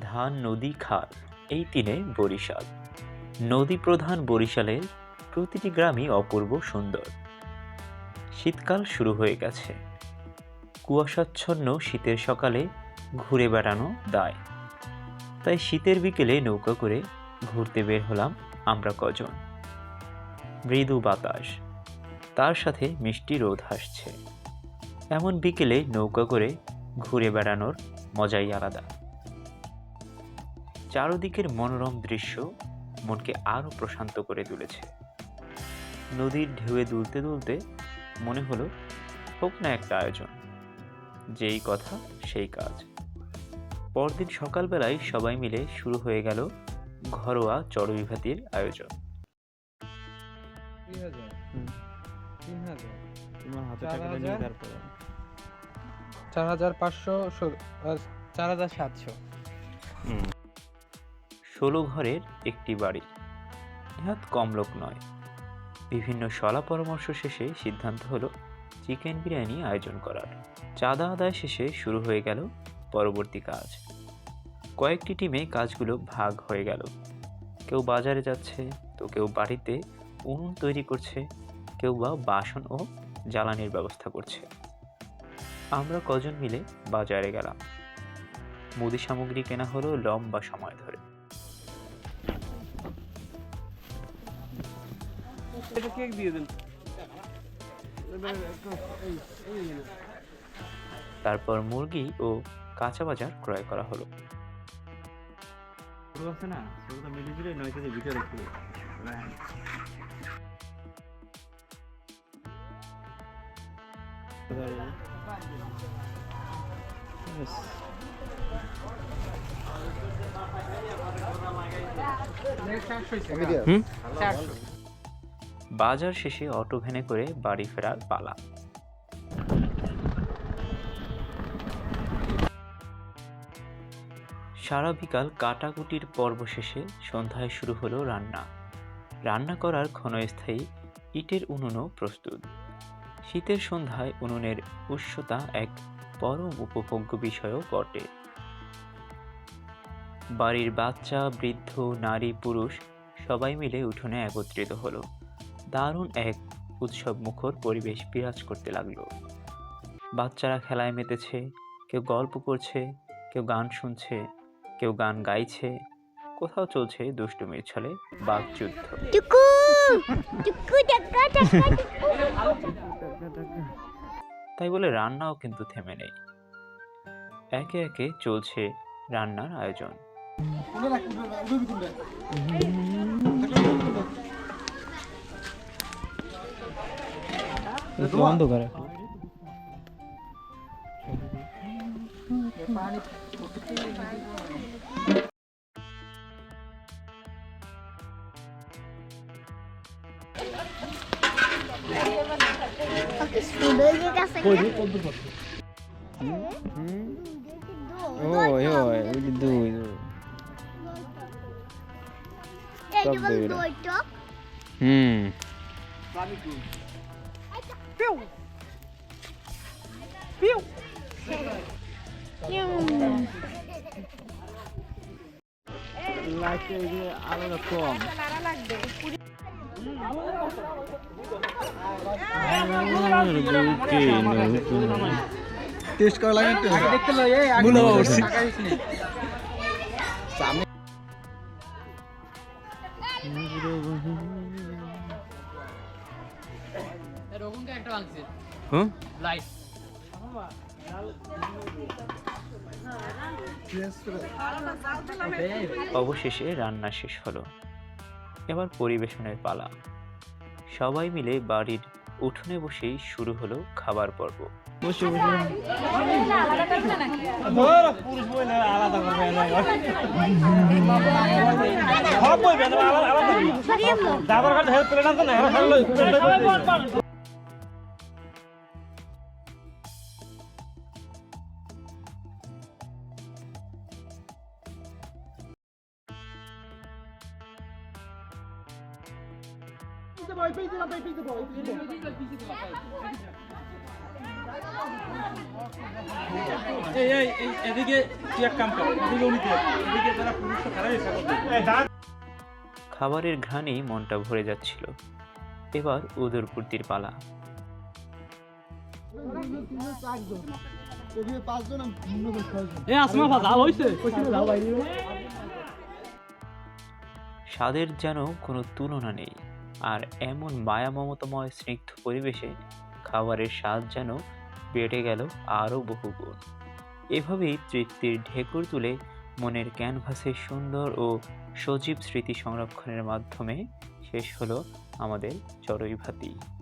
ধান নদী খাল, এই তিনে বরিশাল। নদী প্রধান বরিশালের প্রতিটি গ্রামই অপূর্ব সুন্দর। শীতকাল শুরু হয়ে গেছে। কুয়াশাচ্ছন্ন শীতের সকালে ঘুরে বেড়ানো দায়। তাই শীতের বিকেলে নৌকা করে ঘুরতে বের হলাম আমরা কজন। মৃদু বাতাস, তার সাথে মিষ্টি রোদ হাসছে। এমন বিকেলে নৌকা করে ঘুরে বেড়ানোর মজাই আলাদা। চারদিকের মনোরম দৃশ্য মনকে আরও প্রশান্ত করে তুলেছে। নদীর ঢেউয়ে দুলতে দুলতে মনে হলো হোক না একটা আয়োজন যেই কথা সেই কাজ। পরদিন সকালবেলায় সবাই মিলে শুরু হয়ে গেল ঘরোয়া চড়ুইভাতির আয়োজন। চার হাজার পাঁচশো চার হাজার সাতশো। ষোলো ঘরের একটি বাড়ি। নেহাত কম লোক নয়। বিভিন্ন সলা পরামর্শ শেষে সিদ্ধান্ত হলো চিকেন বিরিয়ানি আয়োজন করার। চাঁদা আদায় শেষে শুরু হয়ে গেল পরবর্তী কাজ। কয়েকটি টিমে কাজগুলো ভাগ হয়ে গেল। কেউ বাজারে যাচ্ছে, তো কেউ বাড়িতে উনুন তৈরি করছে, কেউ বা বাসন ও জ্বালানির ব্যবস্থা করছে। আমরা কজন মিলে বাজারে গেলাম। মুদি সামগ্রী কেনা হলো লম্বা সময় ধরে। এটা কেক দিয়ে দেন। তারপর মুরগি ও কাঁচা বাজার ক্রয় করা হলো। না? নয় কেজি ভিতরে হুম বাজার শেষে অটো ভ্যানে করে বাড়ি ফেরার পালা। সারা বিকাল কাটাকুটির পর্ব শেষে সন্ধ্যায় শুরু হলো রান্না। রান্না করার ক্ষণস্থায়ী ইটের উনুনও প্রস্তুত। শীতের সন্ধ্যায় উনুনের উষ্ণতা এক পরম উপভোগ্য বিষয়ও বটে। বাড়ির বাচ্চা, বৃদ্ধ, নারী, পুরুষ সবাই মিলে উঠোনে একত্রিত হলো। দারুণ এক উৎসব মুখর পরিবেশ বিরাজ করতে লাগল। বাচ্চারা খেলায় মেতেছে কেউ গল্প করছে কেউ গান শুনছে কেউ গান গাইছে। কোথাও চলছে দুষ্টুমির ছলে টাকা টাকা। তাই বলে রান্নাও কিন্তু থেমে নেই। একে একে চলছে রান্নার আয়োজন। ಒಂದು ಕರೆ Oi, oi, ele é doido. Tá doido. Hum. দুইটা হুম লাইটে এই কম টেস্ট করা লাগে দেখতে লো এই অবশেষে রান্না শেষ হলো। এবার পরিবেশনের পালা। সবাই মিলে বাড়ির উঠোনে বসেই শুরু হলো খাবার পর্ব। বসে। এই এই এদিকে এক কাম কর এদিকে উনি এদিকে তারা এসে খাবারের ঘ্রাণেই মনটা ভরে যাচ্ছিল। এবার উদরপুর্তির পালা। স্বাদের যেন কোনো তুলনা নেই। আর এমন মায়া মমতাময় স্নিগ্ধ পরিবেশে খাবারের স্বাদ যেন বেড়ে গেল আরও বহুগুণ। এভাবেই তৃপ্তির ঢেকুর তুলে মনের ক্যানভাসে সুন্দর ও সজীব স্মৃতি সংরক্ষণের মাধ্যমে শেষ হলো আমাদের চড়ুইভাতি ভাতি।